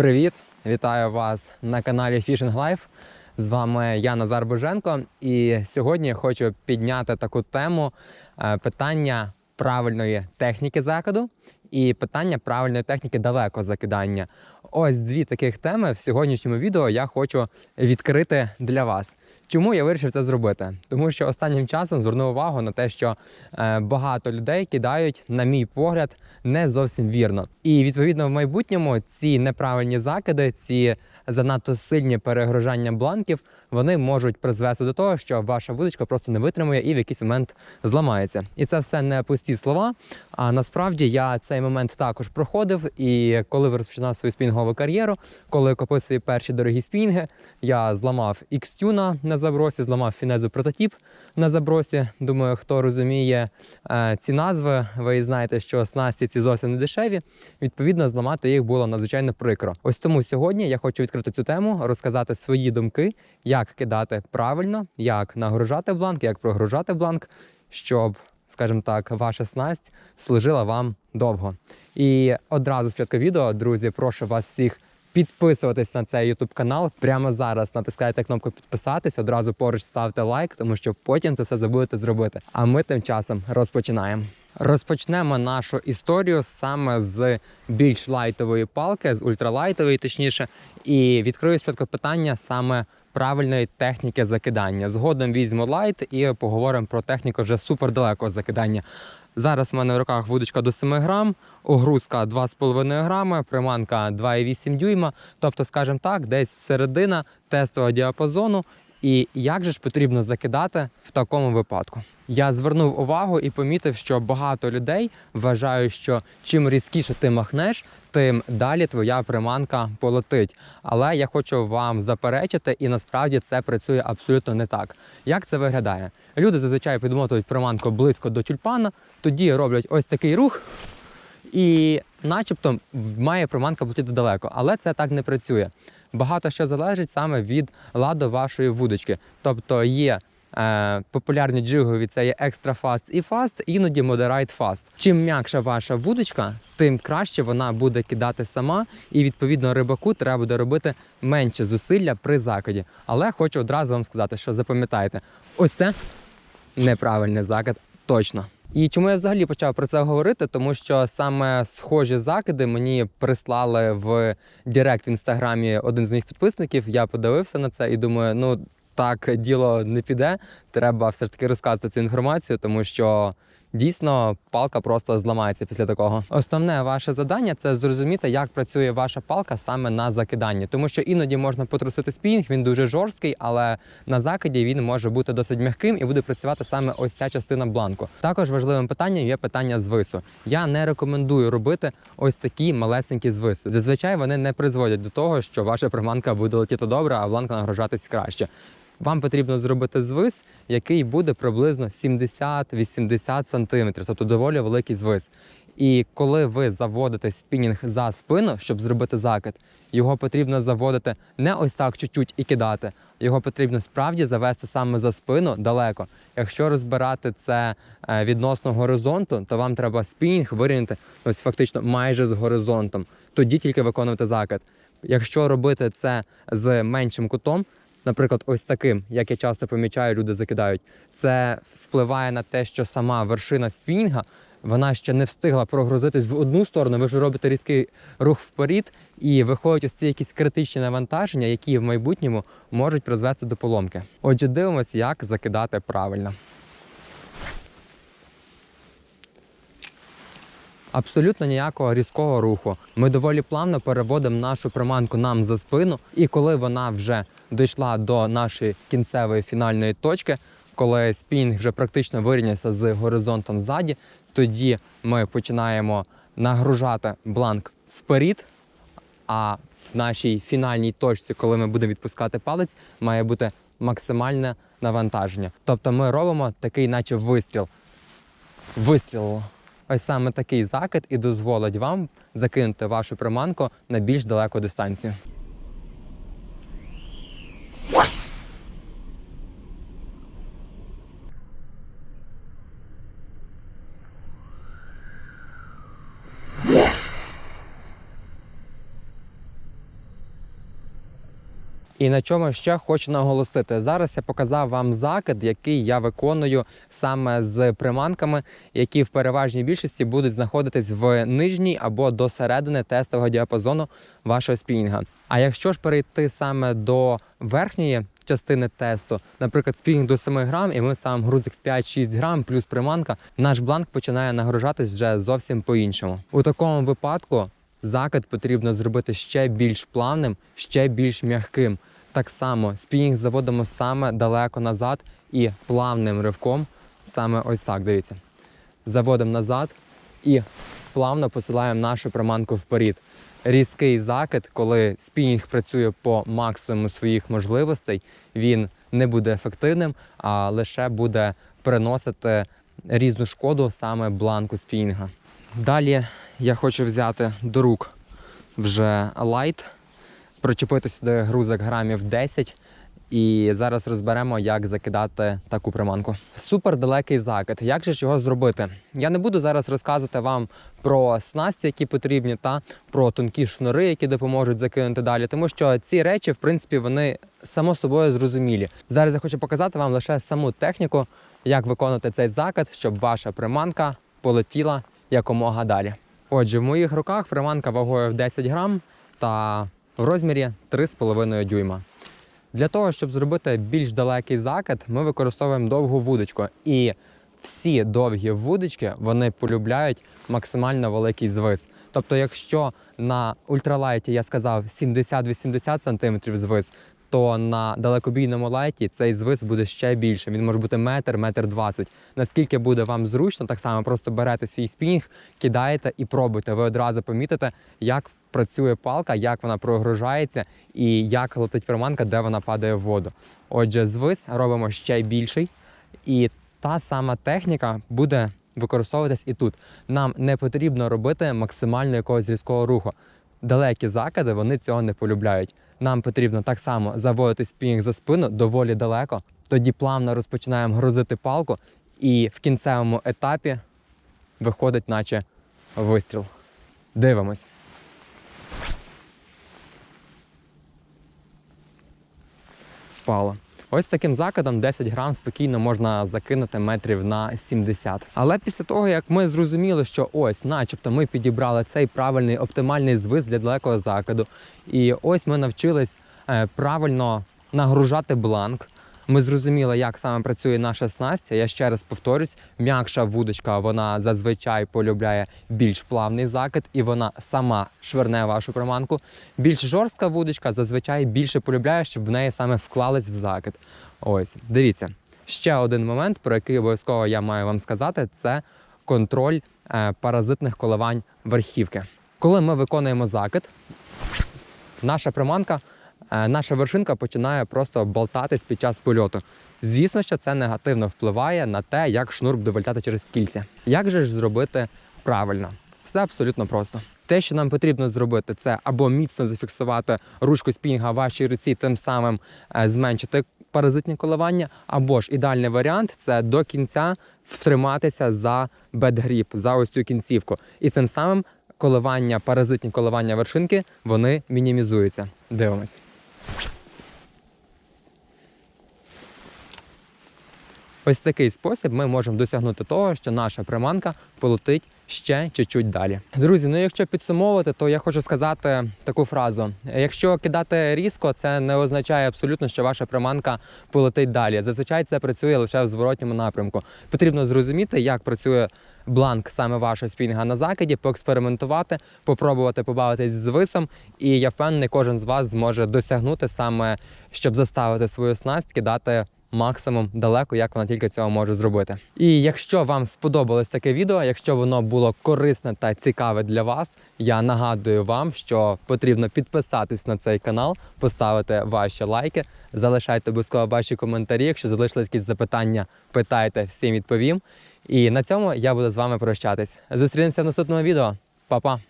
Привіт! Вітаю вас на каналі Fishing Life. З вами я Назар Боженко. І сьогодні я хочу підняти таку тему е, питання правильної техніки закиду і питання правильної техніки далекого закидання. Ось дві таких теми в сьогоднішньому відео я хочу відкрити для вас. Чому я вирішив це зробити? Тому що останнім часом звернув увагу на те, що е, багато людей кидають, на мій погляд, не зовсім вірно. І відповідно в майбутньому ці неправильні закиди, ці занадто сильні перегружання бланків, вони можуть призвести до того, що ваша вудочка просто не витримує і в якийсь момент зламається. І це все не пусті слова. А насправді я цей момент також проходив. І коли розпочинав свою спінгову кар'єру, коли купив свої перші дорогі спінги, я зламав X-Tuna на забросі, зламав фінезу прототип на забросі. Думаю, хто розуміє е, ці назви, ви знаєте, що снасті ці зовсім не дешеві. Відповідно, зламати їх було надзвичайно прикро. Ось тому сьогодні я хочу відкрити цю тему, розказати свої думки, як кидати правильно, як нагружати бланк, як прогружати бланк, щоб, скажімо так, ваша снасть служила вам довго. І одразу спочатку відео, друзі, прошу вас всіх. Підписуватись на цей YouTube канал прямо зараз. Натискайте кнопку підписатись, одразу поруч ставте лайк, тому що потім це все забудете зробити. А ми тим часом розпочинаємо. Розпочнемо нашу історію саме з більш лайтової палки, з ультралайтової, точніше, і відкрию спочатку питання саме правильної техніки закидання. Згодом візьму лайт і поговоримо про техніку вже супердалекого закидання. Зараз у мене в руках вудочка до 7 грам, огрузка 2,5 грами, приманка 2,8 дюйма. Тобто, скажімо так, десь середина тестового діапазону. І як же ж потрібно закидати в такому випадку? Я звернув увагу і помітив, що багато людей вважають, що чим різкіше ти махнеш, тим далі твоя приманка полетить. Але я хочу вам заперечити, і насправді це працює абсолютно не так. Як це виглядає? Люди зазвичай підмотують приманку близько до тюльпана, тоді роблять ось такий рух. І, начебто, має приманка полетіти далеко, але це так не працює. Багато що залежить саме від ладу вашої вудочки. Тобто є популярні джигові, це є Extra Fast і Fast, іноді Moderate Fast. Чим м'якша ваша вудочка, тим краще вона буде кидати сама, і відповідно рибаку треба буде робити менше зусилля при закиді. Але хочу одразу вам сказати, що запам'ятайте, ось це неправильний закид, точно. І чому я взагалі почав про це говорити? Тому що саме схожі закиди мені прислали в Директ в інстаграмі один з моїх підписників. Я подивився на це і думаю, ну так діло не піде. Треба все ж таки розказати цю інформацію, тому що дійсно палка просто зламається після такого. Основне ваше завдання це зрозуміти, як працює ваша палка саме на закиданні, тому що іноді можна потрусити спінг, він дуже жорсткий, але на закиді він може бути досить м'яким і буде працювати саме ось ця частина бланку. Також важливим питанням є питання звису. Я не рекомендую робити ось такі малесенькі звиси. Зазвичай вони не призводять до того, що ваша приманка буде летіти добре, а бланка нагружатись краще. Вам потрібно зробити звис, який буде приблизно 70-80 см, тобто доволі великий звис. І коли ви заводите спінінг за спину, щоб зробити закид, його потрібно заводити не ось так чуть-чуть і кидати. Його потрібно справді завести саме за спину далеко. Якщо розбирати це е, відносно горизонту, то вам треба спінінг вирівняти ось фактично майже з горизонтом. Тоді тільки виконувати закид. Якщо робити це з меншим кутом, наприклад, ось таким, як я часто помічаю, люди закидають, це впливає на те, що сама вершина спінга вона ще не встигла прогрузитись в одну сторону. Ви вже робите різкий рух вперед, і виходять ось ці якісь критичні навантаження, які в майбутньому можуть призвести до поломки. Отже, дивимося, як закидати правильно. Абсолютно ніякого різкого руху. Ми доволі плавно переводимо нашу приманку нам за спину, і коли вона вже дійшла до нашої кінцевої фінальної точки, коли спінг вже практично вирівнявся з горизонтом ззаді, тоді ми починаємо нагружати бланк вперед. А в нашій фінальній точці, коли ми будемо відпускати палець, має бути максимальне навантаження. Тобто ми робимо такий, наче вистріл. Вистрілило. Ось саме такий закид і дозволить вам закинути вашу приманку на більш далеку дистанцію. І на чому ще хочу наголосити. Зараз я показав вам закид, який я виконую саме з приманками, які в переважній більшості будуть знаходитись в нижній або до середини тестового діапазону вашого спінінга. А якщо ж перейти саме до верхньої частини тесту, наприклад, спінінг до 7 грам, і ми ставимо грузик в 5-6 грам плюс приманка, наш бланк починає нагружатись вже зовсім по-іншому. У такому випадку закид потрібно зробити ще більш плавним, ще більш м'яким. Так само спінінг заводимо саме далеко назад і плавним ривком, саме ось так, дивіться. Заводимо назад і плавно посилаємо нашу приманку вперед. Різкий закид, коли спінінг працює по максимуму своїх можливостей, він не буде ефективним, а лише буде приносити різну шкоду саме бланку спінінга. Далі я хочу взяти до рук вже лайт, причепити сюди грузик грамів 10. І зараз розберемо, як закидати таку приманку. Супер далекий закид. Як же ж його зробити? Я не буду зараз розказувати вам про снасті, які потрібні, та про тонкі шнури, які допоможуть закинути далі, тому що ці речі, в принципі, вони само собою зрозумілі. Зараз я хочу показати вам лише саму техніку, як виконати цей закид, щоб ваша приманка полетіла якомога далі. Отже, в моїх руках приманка вагою в 10 грам та в розмірі 3,5 дюйма. Для того, щоб зробити більш далекий закид, ми використовуємо довгу вудочку. І всі довгі вудочки вони полюбляють максимально великий звис. Тобто, якщо на ультралайті я сказав 70-80 см звис, то на далекобійному лайті цей звис буде ще більше. Він може бути метр, метр двадцять. Наскільки буде вам зручно, так само просто берете свій спінінг, кидаєте і пробуйте. Ви одразу помітите, як працює палка, як вона прогружається і як летить приманка, де вона падає в воду. Отже, звис робимо ще більший, і та сама техніка буде використовуватись і тут. Нам не потрібно робити максимально якогось різкого руху. Далекі закиди вони цього не полюбляють. Нам потрібно так само заводити спінінг за спину доволі далеко. Тоді плавно розпочинаємо грузити палку, і в кінцевому етапі виходить, наче вистріл. Дивимось. Впало. Ось таким закидом 10 грам спокійно можна закинути метрів на 70. Але після того, як ми зрозуміли, що ось, начебто, ми підібрали цей правильний оптимальний звис для далекого закиду, і ось ми навчились е, правильно нагружати бланк. Ми зрозуміли, як саме працює наша снасть. Я ще раз повторюсь, м'якша вудочка вона зазвичай полюбляє більш плавний закид, і вона сама шверне вашу приманку. Більш жорстка вудочка зазвичай більше полюбляє, щоб в неї саме вклались в закид. Ось, дивіться. Ще один момент, про який обов'язково я маю вам сказати, це контроль е, паразитних коливань верхівки. Коли ми виконуємо закид, наша приманка наша вершинка починає просто болтатись під час польоту. Звісно, що це негативно впливає на те, як шнур буде вилітати через кільця. Як же ж зробити правильно? Все абсолютно просто. Те, що нам потрібно зробити, це або міцно зафіксувати ручку спінга в вашій руці, тим самим е, зменшити паразитні коливання, або ж ідеальний варіант це до кінця втриматися за бедгріп, за ось цю кінцівку. І тим самим коливання, паразитні коливання вершинки, вони мінімізуються. Дивимось. you Ось такий спосіб ми можемо досягнути того, що наша приманка полетить ще чуть-чуть далі. Друзі, ну якщо підсумовувати, то я хочу сказати таку фразу: якщо кидати різко, це не означає абсолютно, що ваша приманка полетить далі. Зазвичай це працює лише в зворотньому напрямку. Потрібно зрозуміти, як працює бланк саме вашого спінга на закиді, поекспериментувати, попробувати побавитись з висом. І я впевнений, кожен з вас зможе досягнути саме, щоб заставити свою снасть кидати максимум далеко, як вона тільки цього може зробити. І якщо вам сподобалось таке відео, якщо воно було корисне та цікаве для вас, я нагадую вам, що потрібно підписатись на цей канал, поставити ваші лайки, залишайте обов'язково ваші коментарі. Якщо залишились якісь запитання, питайте, всім відповім. І на цьому я буду з вами прощатись. Зустрінемося в наступному відео. Па-па!